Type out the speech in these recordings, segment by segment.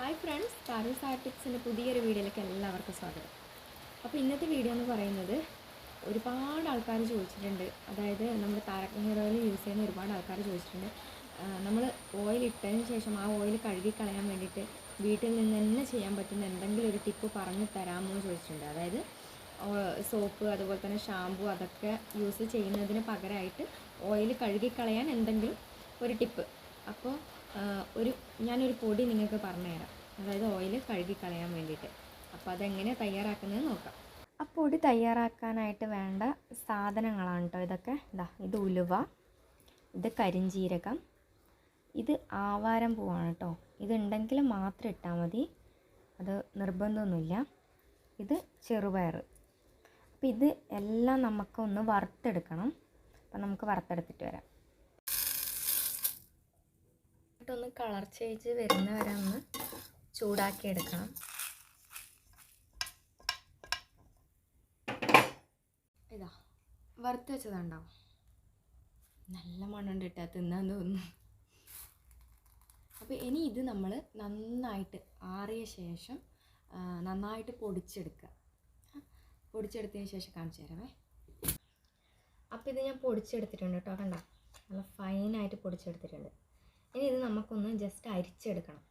Hi friends താരൂസ് ആർട്ടിക്സിന്റെ പുതിയൊരു വീഡിയോയിലേക്ക് എല്ലാവർക്കും സ്വാഗതം. അപ്പോൾ ഇന്നത്തെ വീഡിയോ എന്ന് പറയുന്നത് ഒരുപാട് ആൾക്കാർ ചോദിച്ചിട്ടുണ്ട്. അതായത് നമ്മൾ താരക് ഹെയർ ഓയിൽ യൂസ് ചെയ്യുന്ന ഒരുപാട് ആൾക്കാർ ചോദിച്ചിട്ടുണ്ട്. നമ്മൾ ഓയിൽ ഇട്ടതിന് ശേഷം ആ ഓയിൽ കഴുകി കളയാൻ വേണ്ടിയിട്ട് വീട്ടിൽ നിന്ന് തന്നെ ചെയ്യാൻ പറ്റുന്ന എന്തെങ്കിലും ഒരു ടിപ്പ് പറഞ്ഞു തരാമോ എന്ന് ചോദിച്ചിട്ടുണ്ട്. അതായത് സോപ്പ് അതുപോലെ തന്നെ ഷാമ്പു അതൊക്കെ യൂസ് ചെയ്യുന്നതിന് പകരമായിട്ട് ഓയിൽ കഴുകി കളയാൻ എന്തെങ്കിലും ഒരു ടിപ്പ്. അപ്പോൾ ഒരു ഞാനൊരു പൊടി നിങ്ങൾക്ക് പറഞ്ഞുതരാം. അതായത് ഓയിൽ കഴുകി കളയാൻ വേണ്ടിയിട്ട്. അപ്പോൾ അതെങ്ങനെ തയ്യാറാക്കുന്നത് നോക്കാം. ആ പൊടി തയ്യാറാക്കാനായിട്ട് വേണ്ട സാധനങ്ങളാണ് കേട്ടോ ഇതൊക്കെ. ഇതാ ഇത് ഉലുവ ഇത് കരിഞ്ജീരകം ഇത് ആവാരം പൂവാണ് കേട്ടോ ഇതുണ്ടെങ്കിൽ മാത്രം ഇട്ടാൽ മതി. അത് നിർബന്ധമൊന്നുമില്ല. ഇത് ചെറുപയർ. അപ്പോൾ ഇത് എല്ലാം നമുക്കൊന്ന് വറുത്തെടുക്കണം. അപ്പം നമുക്ക് വറുത്തെടുത്തിട്ട് വരാം ഒന്ന് കളർ ചേഞ്ച് വരുന്ന വരെ ഒന്ന് ചൂടാക്കി എടുക്കണം. ഇതാ വറുത്ത് വെച്ചതുണ്ടാവും നല്ല മണ്ണുണ്ട് ഇട്ടാ തിന്നാൻ തോന്നുന്നു. അപ്പോൾ ഇനി ഇത് നമ്മൾ നന്നായിട്ട് ആറിയ ശേഷം നന്നായിട്ട് പൊടിച്ചെടുക്കുക. പൊടിച്ചെടുത്തതിന് ശേഷം കാണിച്ചു തരാമേ അപ്പോൾ ഇത് ഞാൻ പൊടിച്ചെടുത്തിട്ടുണ്ട് കേട്ടോ കണ്ട? നല്ല ഫൈനായിട്ട് പൊടിച്ചെടുത്തിട്ടുണ്ട്. ഇനി ഇത് നമുക്കൊന്ന് ജസ്റ്റ് അരിച്ചെടുക്കണം.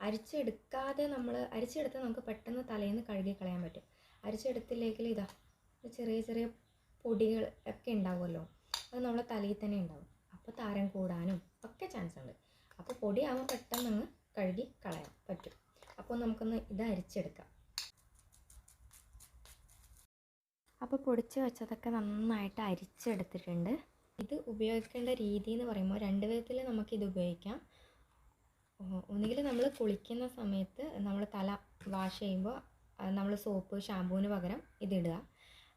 അരിച്ചെടുക്കാതെ നമ്മൾ അരിച്ചെടുത്താൽ നമുക്ക് പെട്ടെന്ന് തലേന്ന് കഴുകി കളയാൻ പറ്റും. അരിച്ചെടുത്തില്ലെങ്കിൽ ഇതാ ചെറിയ ചെറിയ പൊടികൾ ഒക്കെ ഉണ്ടാവുമല്ലോ അത് നമ്മളെ തലയിൽ തന്നെ ഉണ്ടാവും. അപ്പോൾ താരം കൂടാനും ഒക്കെ ചാൻസ് ഉണ്ട്. അപ്പോൾ പൊടിയാകുമ്പോൾ പെട്ടെന്ന് അങ്ങ് കഴുകി കളയാൻ പറ്റും. അപ്പോൾ നമുക്കൊന്ന് ഇത് അരിച്ചെടുക്കാം. അപ്പോൾ പൊടിച്ച് വെച്ചതൊക്കെ നന്നായിട്ട് അരിച്ചെടുത്തിട്ടുണ്ട്. ഇത് ഉപയോഗിക്കേണ്ട രീതി എന്ന് പറയുമ്പോൾ രണ്ട് വിധത്തിൽ ഇത് ഉപയോഗിക്കാം. ഒന്നുകിൽ നമ്മൾ കുളിക്കുന്ന സമയത്ത് നമ്മൾ തല വാഷ് ചെയ്യുമ്പോൾ നമ്മൾ സോപ്പ് ഷാമ്പൂവിന് പകരം ഇതിടുക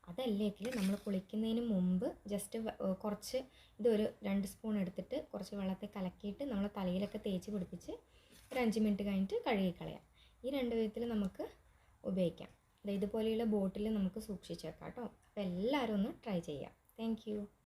അതല്ലെങ്കിൽ നമ്മൾ കുളിക്കുന്നതിന് മുമ്പ് ജസ്റ്റ് കുറച്ച് ഇതൊരു രണ്ട് സ്പൂൺ എടുത്തിട്ട് കുറച്ച് വെള്ളത്തിൽ കലക്കിയിട്ട് നമ്മൾ തലയിലൊക്കെ തേച്ച് പിടിപ്പിച്ച് ഒരു അഞ്ച് മിനിറ്റ് കഴിഞ്ഞിട്ട് കഴുകിക്കളയാം ഈ രണ്ട് വിധത്തിൽ നമുക്ക് ഉപയോഗിക്കാം. ഇതുപോലെയുള്ള ബോട്ടിൽ നമുക്ക് സൂക്ഷിച്ചേക്കാം കേട്ടോ. അപ്പോൾ എല്ലാവരും ഒന്ന് ട്രൈ ചെയ്യാം താങ്ക്